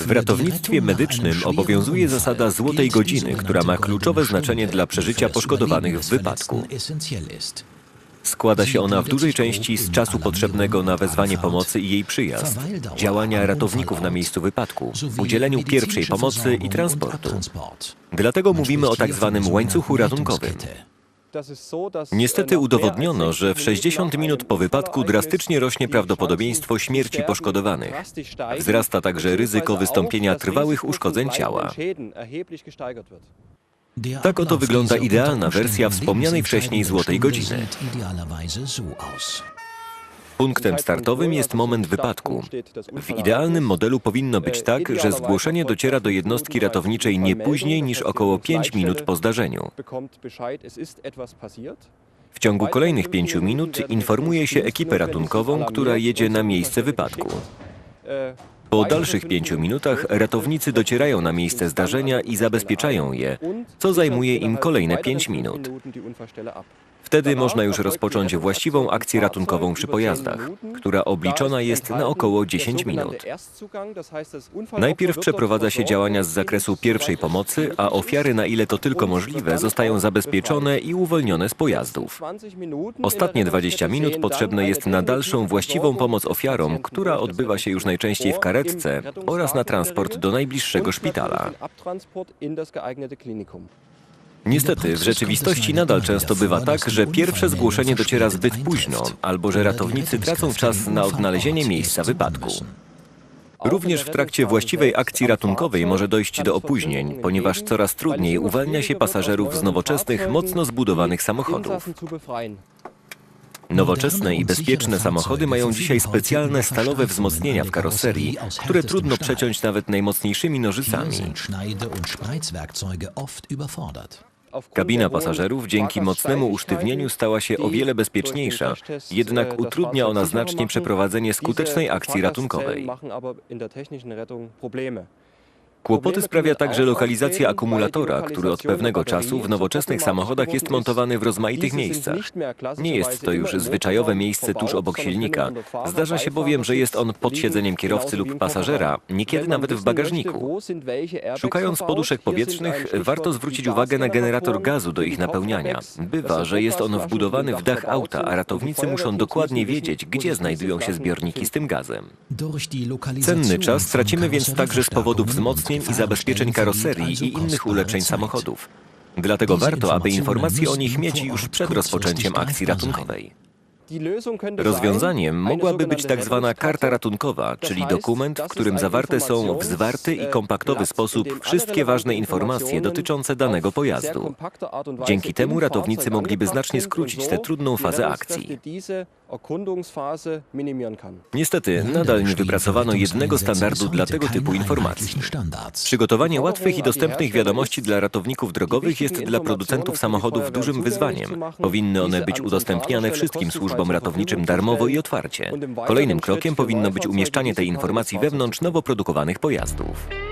W ratownictwie medycznym obowiązuje zasada złotej godziny, która ma kluczowe znaczenie dla przeżycia poszkodowanych w wypadku. Składa się ona w dużej części z czasu potrzebnego na wezwanie pomocy i jej przyjazd, działania ratowników na miejscu wypadku, udzieleniu pierwszej pomocy i transportu. Dlatego mówimy o tak zwanym łańcuchu ratunkowym. Niestety udowodniono, że w 60 minut po wypadku drastycznie rośnie prawdopodobieństwo śmierci poszkodowanych. Wzrasta także ryzyko wystąpienia trwałych uszkodzeń ciała. Tak oto wygląda idealna wersja wspomnianej wcześniej złotej godziny. Punktem startowym jest moment wypadku. W idealnym modelu powinno być tak, że zgłoszenie dociera do jednostki ratowniczej nie później niż około 5 minut po zdarzeniu. W ciągu kolejnych 5 minut informuje się ekipę ratunkową, która jedzie na miejsce wypadku. Po dalszych pięciu minutach ratownicy docierają na miejsce zdarzenia i zabezpieczają je, co zajmuje im kolejne pięć minut. Wtedy można już rozpocząć właściwą akcję ratunkową przy pojazdach, która obliczona jest na około 10 minut. Najpierw przeprowadza się działania z zakresu pierwszej pomocy, a ofiary, na ile to tylko możliwe, zostają zabezpieczone i uwolnione z pojazdów. Ostatnie 20 minut potrzebne jest na dalszą właściwą pomoc ofiarom, która odbywa się już najczęściej w karetce oraz na transport do najbliższego szpitala. Niestety, w rzeczywistości nadal często bywa tak, że pierwsze zgłoszenie dociera zbyt późno, albo że ratownicy tracą czas na odnalezienie miejsca wypadku. Również w trakcie właściwej akcji ratunkowej może dojść do opóźnień, ponieważ coraz trudniej uwalnia się pasażerów z nowoczesnych, mocno zbudowanych samochodów. Nowoczesne i bezpieczne samochody mają dzisiaj specjalne stalowe wzmocnienia w karoserii, które trudno przeciąć nawet najmocniejszymi nożycami. Kabina pasażerów dzięki mocnemu usztywnieniu stała się o wiele bezpieczniejsza, jednak utrudnia ona znacznie przeprowadzenie skutecznej akcji ratunkowej. Kłopoty sprawia także lokalizacja akumulatora, który od pewnego czasu w nowoczesnych samochodach jest montowany w rozmaitych miejscach. Nie jest to już zwyczajowe miejsce tuż obok silnika. Zdarza się bowiem, że jest on pod siedzeniem kierowcy lub pasażera, niekiedy nawet w bagażniku. Szukając poduszek powietrznych, warto zwrócić uwagę na generator gazu do ich napełniania. Bywa, że jest on wbudowany w dach auta, a ratownicy muszą dokładnie wiedzieć, gdzie znajdują się zbiorniki z tym gazem. Cenny czas tracimy więc także z powodu wzmocnień i zabezpieczeń karoserii i innych ulepszeń samochodów. Dlatego warto, aby informacje o nich mieć już przed rozpoczęciem akcji ratunkowej. Rozwiązaniem mogłaby być tak zwana karta ratunkowa, czyli dokument, w którym zawarte są w zwarty i kompaktowy sposób wszystkie ważne informacje dotyczące danego pojazdu. Dzięki temu ratownicy mogliby znacznie skrócić tę trudną fazę akcji. Niestety, nadal nie wypracowano jednego standardu dla tego typu informacji. Przygotowanie łatwych i dostępnych wiadomości dla ratowników drogowych jest dla producentów samochodów dużym wyzwaniem. Powinny one być udostępniane wszystkim służbom ratowniczym darmowo i otwarcie. Kolejnym krokiem powinno być umieszczanie tej informacji wewnątrz nowo produkowanych pojazdów.